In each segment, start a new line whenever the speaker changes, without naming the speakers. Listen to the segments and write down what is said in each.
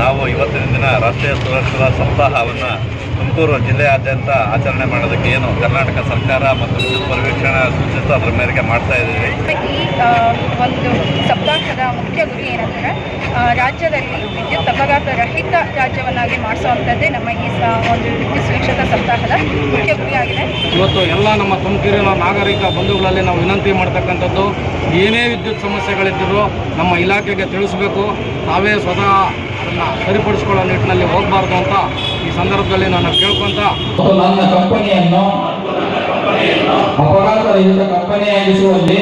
ನಾವು ಇವತ್ತಿನ ದಿನ ರಾಷ್ಟ್ರೀಯ ಸುರಕ್ಷತಾ ಸಪ್ತಾಹವನ್ನು ತುಮಕೂರು ಜಿಲ್ಲೆಯಾದ್ಯಂತ ಆಚರಣೆ ಮಾಡೋದಕ್ಕೆ ಏನು ಕರ್ನಾಟಕ ಸರ್ಕಾರ ಮತ್ತು ವಿದ್ಯುತ್ ಪರಿವೀಕ್ಷಣಾ ಸೂಚಿತ ಅದರ ಮೇರೆಗೆ ಮಾಡ್ತಾ ಇದ್ದೀವಿ.
ಈ ಒಂದು ಸಪ್ತಾಹದ ಮುಖ್ಯ ಗುರಿ ಏನಂದರೆ ರಾಜ್ಯದಲ್ಲಿ ವಿದ್ಯುತ್ ಅಪಘಾತ ರಹಿತ ರಾಜ್ಯವನ್ನಾಗಿ ಮಾಡಿಸುವಂಥದ್ದೇ ನಮ್ಮ ಈ ಒಂದು ವಿದ್ಯುತ್ ಸುರಕ್ಷತಾ ಸಪ್ತಾಹದ ಮುಖ್ಯ ಗುರಿಯಾಗಿದೆ
ಇವತ್ತು ಎಲ್ಲ ನಮ್ಮ ತುಮಕೂರಿನ ನಾಗರಿಕ ಬಂಧುಗಳಲ್ಲಿ ನಾವು ವಿನಂತಿ ಮಾಡ್ತಕ್ಕಂಥದ್ದು ಏನೇ ವಿದ್ಯುತ್ ಸಮಸ್ಯೆಗಳಿದ್ದರೂ ನಮ್ಮ ಇಲಾಖೆಗೆ ತಿಳಿಸಬೇಕು. ತಾವೇ ಸ್ವತಃ ಅದನ್ನು ಸರಿಪಡಿಸಿಕೊಳ್ಳೋ ನಿಟ್ಟಿನಲ್ಲಿ ಹೋಗಬಾರ್ದು ಅಂತ ಈ ಸಂದರ್ಭದಲ್ಲಿ ನಾನು ಕೇಳ್ಕೊಂತ
ನನ್ನ ಕಂಪನಿಯನ್ನು ಅಪಘಾತರಹಿತ ಕಂಪನಿಯಾಗಿಸುವಲ್ಲಿ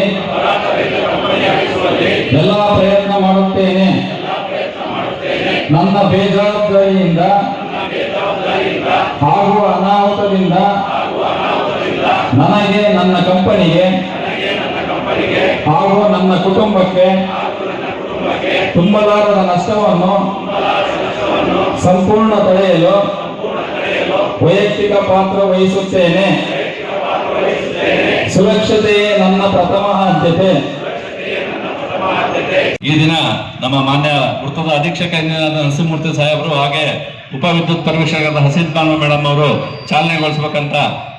ಎಲ್ಲ ಪ್ರಯತ್ನ ಮಾಡುತ್ತೇನೆ. ನನ್ನ ಬೇಜವಾಬ್ದಾರಿಯಿಂದ ಹಾಗೂ ಅನಾಹುತದಿಂದ ನನಗೆ ನನ್ನ ಕಂಪನಿಗೆ ಹಾಗೂ ನನ್ನ ಕುಟುಂಬಕ್ಕೆ ತುಂಬಲಾರದ ನಷ್ಟವನ್ನು ಸಂಪೂರ್ಣ ತಡೆಯಲು ವೈಯಕ್ತಿಕ ಪಾತ್ರ ವಹಿಸುತ್ತೇನೆ. ಸುರಕ್ಷತೆಯೇ ನನ್ನ ಪ್ರಥಮ ಆದ್ಯತೆ.
ಈ ದಿನ ನಮ್ಮ ಮಾನ್ಯ ವೃತ್ತದ ಅಧೀಕ್ಷಕ ಇಂಜಿನಿಯರ್ ನರಸಿಂಹಮೂರ್ತಿ ಸಾಹೇಬರು ಹಾಗೆ ಉಪ ವಿದ್ಯುತ್ ಪರಿವೀಕ್ಷಕರಾದ ಹಸೀದ್ ಬಾನು ಮೇಡಮ್ ಅವರು ಚಾಲನೆಗೊಳಿಸಬೇಕಂತ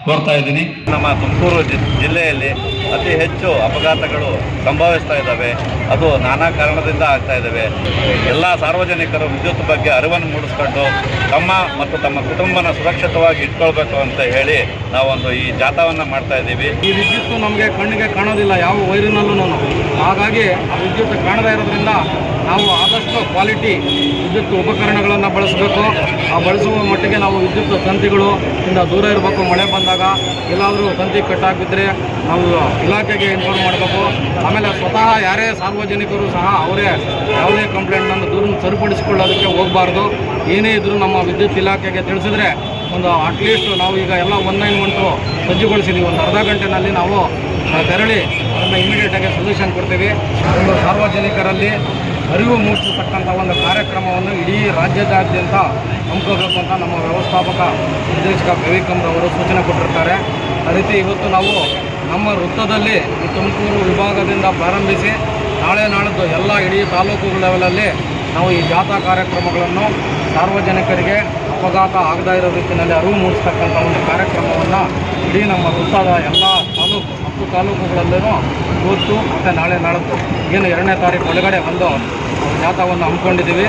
ಕೋರ್ತಾ ಇದ್ದೀನಿ.
ನಮ್ಮ ತುಮಕೂರು ಜಿಲ್ಲೆಯಲ್ಲಿ ಅತಿ ಹೆಚ್ಚು ಅಪಘಾತಗಳು ಸಂಭವಿಸ್ತಾ ಇದ್ದಾವೆ. ಅದು ನಾನಾ ಕಾರಣದಿಂದ ಆಗ್ತಾ ಇದ್ದಾವೆ. ಎಲ್ಲ ಸಾರ್ವಜನಿಕರು ವಿದ್ಯುತ್ ಬಗ್ಗೆ ಅರಿವನ್ನು ಮೂಡಿಸ್ಕೊಂಡು ತಮ್ಮ ಮತ್ತು ತಮ್ಮ ಕುಟುಂಬನ ಸುರಕ್ಷಿತವಾಗಿ ಇಟ್ಕೊಳ್ಬೇಕು ಅಂತ ಹೇಳಿ ನಾವೊಂದು ಈ ಜಾಥಾವನ್ನು ಮಾಡ್ತಾ ಇದ್ದೀವಿ.
ಈ ವಿದ್ಯುತ್ ನಮಗೆ ಕಣ್ಣಿಗೆ ಕಾಣೋದಿಲ್ಲ, ಯಾವ ವೈರಿನಲ್ಲೂ ಹಾಗಾಗಿ ಆ ವಿದ್ಯುತ್ ಕಾಣದೇ ಇರೋದ್ರಿಂದ ನಾವು ಆದಷ್ಟು ಕ್ವಾಲಿಟಿ ವಿದ್ಯುತ್ ಉಪಕರಣಗಳನ್ನು ಬಳಸಬೇಕು. ಆ ಬಳಸುವ ಮಟ್ಟಿಗೆ ನಾವು ವಿದ್ಯುತ್ ತಂತಿಗಳು ಇಂದ ದೂರ ಇರಬೇಕು. ಮಳೆ ಬಂದಾಗ ಎಲ್ಲಾದರೂ ತಂತಿ ಕಟ್ಟಾಗಿದ್ದರೆ ನಾವು ಇಲಾಖೆಗೆ ಇನ್ಫಾರ್ಮ್ ಮಾಡಬೇಕು. ಆಮೇಲೆ ಸ್ವತಃ ಯಾರೇ ಸಾರ್ವಜನಿಕರು ಸಹ ಅವರೇ ಯಾವುದೇ ಕಂಪ್ಲೇಂಟನ್ನು ದೂರ ಸರಿಪಡಿಸಿಕೊಳ್ಳೋದಕ್ಕೆ ಹೋಗಬಾರ್ದು. ಏನೇ ಇದ್ದರೂ ನಮ್ಮ ವಿದ್ಯುತ್ ಇಲಾಖೆಗೆ ತಿಳಿಸಿದ್ರೆ ಒಂದು ಅಟ್ಲೀಸ್ಟ್ ನಾವು ಈಗ ಎಲ್ಲ ಒನ್ ನೈನ್ ಒನ್ ಟು ಒಂದು ಅರ್ಧ ಗಂಟೆನಲ್ಲಿ ನಾವು ತೆರಳಿ ಅದನ್ನು ಇಮಿಡಿಯೇಟಾಗಿ ಸೊಲ್ಯೂಷನ್ ಕೊಡ್ತೀವಿ. ಒಂದು ಸಾರ್ವಜನಿಕರಲ್ಲಿ ಅರಿವು ಮೂಡಿಸತಕ್ಕಂಥ ಒಂದು ಕಾರ್ಯಕ್ರಮವನ್ನು ಇಡೀ ರಾಜ್ಯದಾದ್ಯಂತ ಹಮ್ಮಿಕೋಬೇಕು ಅಂತ ನಮ್ಮ ವ್ಯವಸ್ಥಾಪಕ ನಿರ್ದೇಶಕ ರವಿಕಂರವರು ಸೂಚನೆ ಕೊಟ್ಟಿರ್ತಾರೆ. ಆ ರೀತಿ ಇವತ್ತು ನಾವು ನಮ್ಮ ವೃತ್ತದಲ್ಲಿ ಈ ತುಮಕೂರು ವಿಭಾಗದಿಂದ ಪ್ರಾರಂಭಿಸಿ ನಾಳೆ ನಾಳಿದ್ದು ಎಲ್ಲ ಇಡೀ ತಾಲೂಕು ಲೆವೆಲಲ್ಲಿ ನಾವು ಈ ಜಾಥಾ ಕಾರ್ಯಕ್ರಮಗಳನ್ನು ಸಾರ್ವಜನಿಕರಿಗೆ ಅಪಘಾತ ಆಗದೇ ಇರೋ ರೀತಿಯಲ್ಲಿ ಅರಿವು ಮೂಡಿಸ್ತಕ್ಕಂಥ ಒಂದು ಕಾರ್ಯಕ್ರಮವನ್ನು ಇಡೀ ನಮ್ಮ ವೃತ್ತದ ಎಲ್ಲ ಹತ್ತು ತಾಲೂಕುಗಳಲ್ಲೂ ಇವತ್ತು ಮತ್ತು ನಾಳೆ ನಾಳಿದ್ದು ಏನು ಎರಡನೇ ತಾರೀಕು ಒಳಗಡೆ ಒಂದು ಜಾಥಾವನ್ನು ಹಮ್ಮಿಕೊಂಡಿದ್ದೀವಿ.